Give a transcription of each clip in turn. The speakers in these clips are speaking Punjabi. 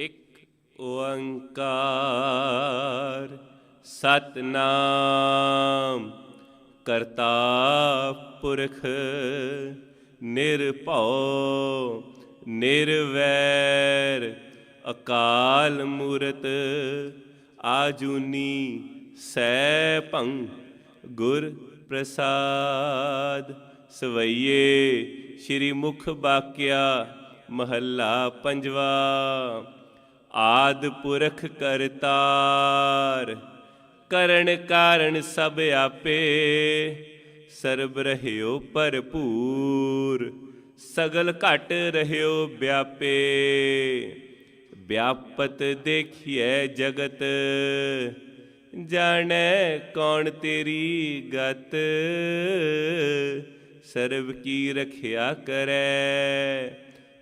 ਇੱਕ ਓੰਕਾਰ ਸਤਨਾਮ ਕਰਤਾ ਪੁਰਖ ਨਿਰਭਉ ਨਿਰਵੈਰ ਅਕਾਲ ਮੂਰਤ ਆਜੂਨੀ ਸੈਭੰ ਗੁਰ ਪ੍ਰਸਾਦ ਸਵਈਏ ਸ਼੍ਰੀ ਮੁਖ ਬਾਕਿਆ ਮਹੱਲਾ ਪੰਜਵਾ ਆਦ ਪੁਰਖ ਕਰਤਾਰ ਕਰਨ ਕਾਰਨ ਸਭ ਆਪੇ। ਸਰਬ ਰਹਿਓ ਭਰਪੂਰ, ਸਗਲ ਘਟ ਰਹਿਓ ਵਿਆਪੇ। ਵਿਆਪਤ ਦੇਖੀਐ ਜਗਤ, ਜਾਣੈ ਕੌਣ ਤੇਰੀ ਗਤ। ਸਰਬ ਕੀ ਰਖਿਆ ਕਰੈ,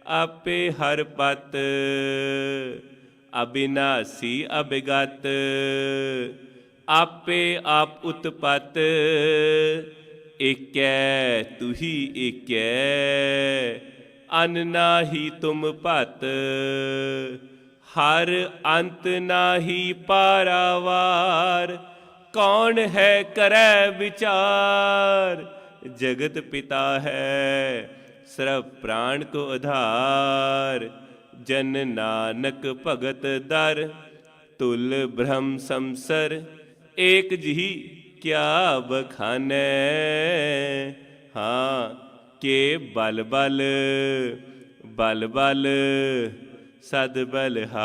ਆਪੇ ਹਰ ਪਤ। ਅਬਿਨਾਸੀ ਅਬਿਗਤ ਆਪੇ ਆਪ ਉਤਪਤ, ਏਕੈ ਤੁਹੀ ਏਕੈ, ਅਨ ਨਾਹੀ ਤੁਮ ਭਤ, ਹਰ ਅੰਤ ਨਾਹੀ ਪਾਰਾਵਾਰ, ਕੌਣ ਹੈ ਕਰੈ ਵਿਚਾਰ, ਜਗਤ ਪਿਤਾ ਹੈ ਸਰਬ ਪ੍ਰਾਣ ਕੋ ਆਧਾਰ। ਜਨ ਨਾਨਕ ਭਗਤ ਦਰ, ਤੁਲ ਬ੍ਰਹਮ ਸੰਸਰ, ਏਕ ਜਹੀ ਕਿਆ ਬਖਾਨੈ ਹਾਂ, ਕੇ ਬਲ ਬਲ ਬਲ ਬਲ, ਸਦ ਬਲਹਾਰ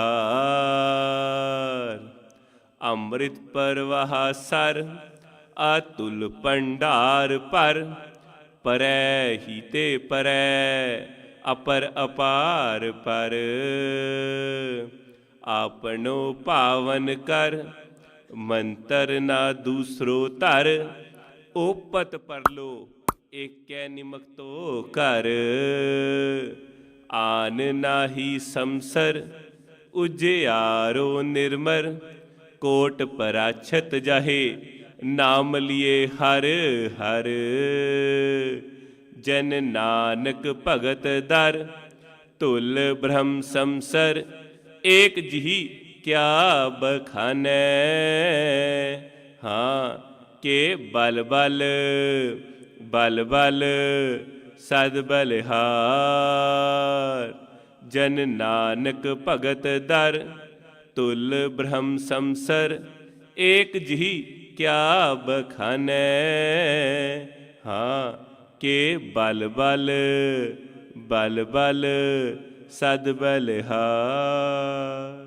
ਅੰਮ੍ਰਿਤ ਪਰਵਾਹ ਸਰ ਅਤੁਲ ਭੰਡਾਰ ਪਰ ਪਰੈ ਹੀ ਤੇ ਪਰੈ। ਅਪਰ ਅਪਾਰ ਪਰ। ਆਪਣੋ ਪਾਵਨ ਕਰ, ਮੰਤਰ ਨਾ ਦੂਸਰੋ ਧਰ। ਓਪਤ ਪਰਲੋ ਏਕੈ ਨਿਮਕਤੋ ਕਰ ਆਨ ਨਾਹੀ ਸੰਸਰ, ਉਜਿਆਰੋ ਨਿਰਮਰ। ਕੋਟ ਪਰਾਛਤ ਜਾਹੇ, ਨਾਮ ਲਿਏ ਹਰ ਹਰ। ਜਨ ਨਾਨਕ ਭਗਤ ਦਰ ਤੁਲ ਬ੍ਰਹਮ ਸੰਸਰ ਏਕ ਜਿਹੀ ਕਿਆ ਬਖਾਨੈ ਹਾਂ ਕੇ ਬਲ ਬਲ ਬਲ ਬਲ ਸਦ ਬਲਿਹਾਰ ਜਨ ਨਾਨਕ ਭਗਤ ਦਰ ਤੁਲ ਬ੍ਰਹਮ ਸੰਸਰ ਏਕ ਜਿਹੀ ਕਿਆ ਬਖਾਨੈ ਹਾਂ ਕੇ ਬਲ ਬਲ ਬਲ ਬਲ ਸਦ ਬਲਿਹਾਰ